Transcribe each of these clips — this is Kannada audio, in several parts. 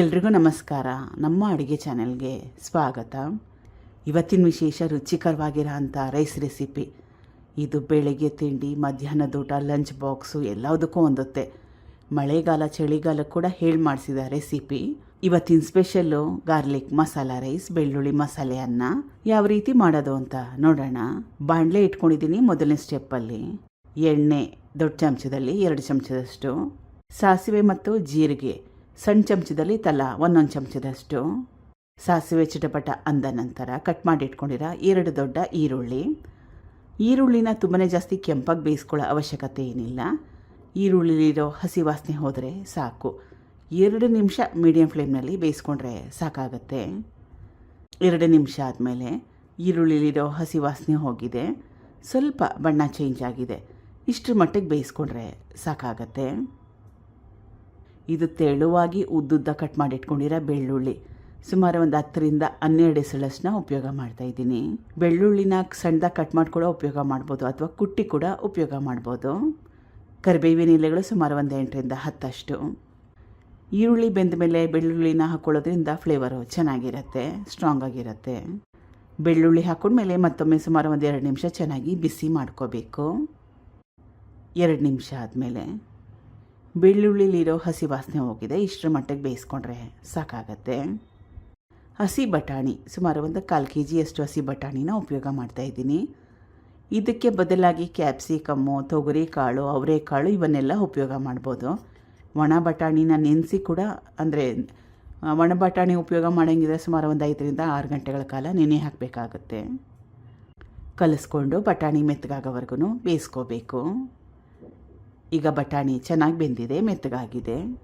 ಎಲ್ರಿಗೂ ನಮಸ್ಕಾರ. ನಮ್ಮ ಅಡುಗೆ ಚಾನೆಲ್ಗೆ ಸ್ವಾಗತ. ಇವತ್ತಿನ ವಿಶೇಷ ರುಚಿಕರವಾಗಿರೋ ಅಂಥ ರೈಸ್ ರೆಸಿಪಿ. ಇದು ಬೆಳಗ್ಗೆ ತಿಂಡಿ ಮಧ್ಯಾಹ್ನದ ಊಟ ಲಂಚ್ ಬಾಕ್ಸು ಎಲ್ಲದಕ್ಕೂ ಹೊಂದುತ್ತೆ ಮಳೆಗಾಲ, ಚಳಿಗಾಲ ಕೂಡ ಹೇಳಿ ಮಾಡಿಸಿದ ರೆಸಿಪಿ. ಇವತ್ತಿನ ಸ್ಪೆಷಲ್ಲು ಗಾರ್ಲಿಕ್ ಮಸಾಲ ರೈಸ್ ಬೆಳ್ಳುಳ್ಳಿ ಮಸಾಲೆ ಅನ್ನ ಯಾವ ರೀತಿ ಮಾಡೋದು ಅಂತ ನೋಡೋಣ. ಬಾಣಲೆ ಇಟ್ಕೊಂಡಿದ್ದೀನಿ ಮೊದಲನೇ ಸ್ಟೆಪ್ಪಲ್ಲಿ ಎಣ್ಣೆ ದೊಡ್ಡ ಚಮಚದಲ್ಲಿ ಎರಡು ಚಮಚದಷ್ಟು. ಸಾಸಿವೆ ಮತ್ತು ಜೀರಿಗೆ ಸಣ್ಣ ಚಮಚದಲ್ಲಿ ತಲಾ, ಒಂದೊಂದು ಚಮಚದಷ್ಟು. ಸಾಸಿವೆ ಚಿಟಪಟ ಅಂದ ನಂತರ ಕಟ್ ಮಾಡಿ ಇಟ್ಕೊಂಡಿರೋ ಎರಡು ದೊಡ್ಡ ಈರುಳ್ಳಿ. ಈರುಳ್ಳಿನ ತುಂಬಾ ಜಾಸ್ತಿ ಕೆಂಪಾಗಿ ಬೇಯಿಸ್ಕೊಳ್ಳೋ ಅವಶ್ಯಕತೆ ಏನಿಲ್ಲ. ಈರುಳ್ಳಿಲಿರೋ ಹಸಿ ವಾಸನೆ ಹೋದರೆ ಸಾಕು. ಎರಡು ನಿಮಿಷ ಮೀಡಿಯಂ ಫ್ಲೇಮ್ನಲ್ಲಿ ಬೇಯಿಸ್ಕೊಂಡ್ರೆ ಸಾಕಾಗತ್ತೆ. ಎರಡು ನಿಮಿಷ ಆದಮೇಲೆ ಈರುಳ್ಳಿಲಿರೋ ಹಸಿ ವಾಸನೆ ಹೋಗಿದೆ. ಸ್ವಲ್ಪ ಬಣ್ಣ ಚೇಂಜ್ ಆಗಿದೆ. ಇಷ್ಟರ ಮಟ್ಟಿಗೆ ಬೇಯಿಸ್ಕೊಂಡ್ರೆ ಸಾಕಾಗತ್ತೆ. ಇದು ತೆಳುವಾಗಿ ಉದ್ದುದ್ದ ಕಟ್ ಮಾಡಿ ಇಟ್ಕೊಂಡಿರೋ ಬೆಳ್ಳುಳ್ಳಿ. ಸುಮಾರು ಒಂದು ಹತ್ತರಿಂದ ಹನ್ನೆರಡು ಎಸಳಷ್ಟನ್ನ ಉಪಯೋಗ ಮಾಡ್ತಾ ಇದ್ದೀನಿ. ಬೆಳ್ಳುಳ್ಳಿನ ಸಣ್ಣದಾಗಿ ಕಟ್ ಮಾಡ್ಕೊಳ್ಳೋ ಉಪಯೋಗ ಮಾಡ್ಬೋದು ಅಥವಾ ಕುಟ್ಟಿ ಕೂಡ ಉಪಯೋಗ ಮಾಡ್ಬೋದು. ಕರಿಬೇವಿನ ಎಲೆಗಳು ಸುಮಾರು ಒಂದು ಎಂಟರಿಂದ ಹತ್ತಷ್ಟು. ಈರುಳ್ಳಿ ಬೆಂದ ಮೇಲೆ ಬೆಳ್ಳುಳ್ಳಿನ ಹಾಕ್ಕೊಳ್ಳೋದ್ರಿಂದ ಫ್ಲೇವರು ಚೆನ್ನಾಗಿರುತ್ತೆ ಸ್ಟ್ರಾಂಗ್ ಆಗಿರುತ್ತೆ. ಬೆಳ್ಳುಳ್ಳಿ ಹಾಕೊಂಡ್ಮೇಲೆ ಮತ್ತೊಮ್ಮೆ ಸುಮಾರು ಒಂದು ಎರಡು ನಿಮಿಷ ಚೆನ್ನಾಗಿ ಬಿಸಿ ಮಾಡ್ಕೋಬೇಕು. ಎರಡು ನಿಮಿಷ ಆದಮೇಲೆ. ಬೆಳ್ಳುಳ್ಳಿಲಿರೋ ಹಸಿ ವಾಸನೆ ಹೋಗಿದೆ. ಇಷ್ಟರ ಮಟ್ಟಿಗೆ ಬೇಯಿಸ್ಕೊಂಡ್ರೆ ಸಾಕಾಗತ್ತೆ. ಹಸಿ ಬಟಾಣಿ, ಸುಮಾರು ಒಂದು ಕಾಲು ಕೆ ಜಿಯಷ್ಟು ಹಸಿ ಬಟಾಣಿನ ಉಪಯೋಗ ಮಾಡ್ತಾ ಇದ್ದೀನಿ. ಇದಕ್ಕೆ ಬದಲಾಗಿ ಕ್ಯಾಪ್ಸಿಕಮ್ಮು ತೊಗರಿ ಕಾಳು ಅವರೆಕಾಳು ಇವನ್ನೆಲ್ಲ ಉಪಯೋಗ ಮಾಡ್ಬೋದು. ಒಣ ಬಟಾಣಿನ ನೆನೆಸಿ ಕೂಡ, ಅಂದರೆ ಒಣ ಬಟಾಣಿ ಉಪಯೋಗ ಮಾಡೋಂಗಿದ್ರೆ ಸುಮಾರು ಒಂದು ಐದರಿಂದ ಆರು ಗಂಟೆಗಳ ಕಾಲ ನೆನೆ ಹಾಕಬೇಕಾಗುತ್ತೆ. ಕಲಿಸ್ಕೊಂಡು ಬಟಾಣಿ ಮೆತ್ತಗಾಗೋವರೆಗೂ ಬೇಯಿಸ್ಕೋಬೇಕು. ಈಗ ಬಟಾಣಿ ಚೆನ್ನಾಗಿ ಬೆಂದಿದೆ, ಮೆತ್ತಗಾಗಿದೆ.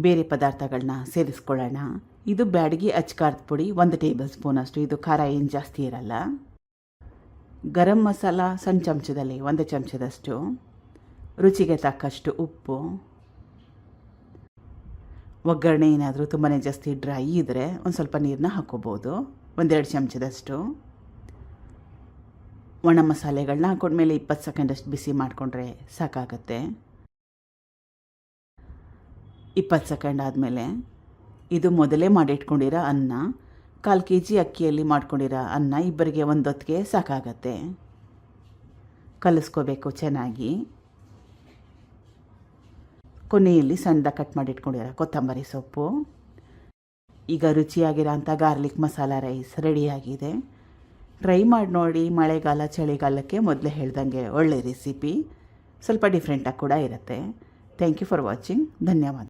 ಬೇರೆ ಪದಾರ್ಥಗಳನ್ನ ಸೇರಿಸ್ಕೊಳ್ಳೋಣ. ಇದು ಬ್ಯಾಡಗಿ ಅಚ್ಕಾರದ ಪುಡಿ ಒಂದು ಟೇಬಲ್ ಸ್ಪೂನ್ ಅಷ್ಟು ಇದು ಖಾರ ಏನು ಜಾಸ್ತಿ ಇರಲ್ಲ. ಗರಂ ಮಸಾಲ ಸಣ್ಣ ಚಮಚದಲ್ಲಿ ಒಂದು ಚಮಚದಷ್ಟು. ರುಚಿಗೆ ತಕ್ಕಷ್ಟು ಉಪ್ಪು. ಒಗ್ಗರಣೆ ಏನಾದರೂ ತುಂಬಾ ಜಾಸ್ತಿ ಡ್ರೈ ಇದ್ದರೆ ಒಂದು ಸ್ವಲ್ಪ ನೀರನ್ನ ಹಾಕ್ಕೋಬೋದು ಒಂದೆರಡು ಚಮಚದಷ್ಟು. ಒಣ ಮಸಾಲೆಗಳನ್ನ ಹಾಕೊಂಡ್ಮೇಲೆ ಇಪ್ಪತ್ತು ಸೆಕೆಂಡಷ್ಟು ಬಿಸಿ ಮಾಡಿಕೊಂಡ್ರೆ ಸಾಕಾಗತ್ತೆ. ಇಪ್ಪತ್ತು ಸೆಕೆಂಡ್ ಆದಮೇಲೆ ಇದು ಮೊದಲೇ ಮಾಡಿಟ್ಕೊಂಡಿರೋ ಅನ್ನ, ಕಾಲು ಕೆ ಜಿ ಅಕ್ಕಿಯಲ್ಲಿ ಮಾಡ್ಕೊಂಡಿರೋ ಅನ್ನ ಇಬ್ಬರಿಗೆ ಒಂದೊತ್ತಿಗೆ ಸಾಕಾಗತ್ತೆ. ಕಲಿಸ್ಕೋಬೇಕು ಚೆನ್ನಾಗಿ. ಕೊನೆಯಲ್ಲಿ ಸಣ್ಣದಾಗಿ ಕಟ್ ಮಾಡಿಟ್ಕೊಂಡಿರೋ ಕೊತ್ತಂಬರಿ ಸೊಪ್ಪು. ಈಗ ರುಚಿಯಾಗಿರೋ ಅಂಥ ಗಾರ್ಲಿಕ್ ಮಸಾಲ ರೈಸ್ ರೆಡಿಯಾಗಿದೆ. ಟ್ರೈ ಮಾಡಿ ನೋಡಿ ಮಳೆಗಾಲ, ಚಳಿಗಾಲಕ್ಕೆ ಮೊದಲೇ ಹೇಳ್ದಂಗೆ ಒಳ್ಳೆ ರೆಸಿಪಿ ಸ್ವಲ್ಪ ಡಿಫ್ರೆಂಟಾಗಿ ಕೂಡ ಇರುತ್ತೆ. ಥ್ಯಾಂಕ್ ಯು ಫಾರ್ ವಾಚಿಂಗ್ ಧನ್ಯವಾದ.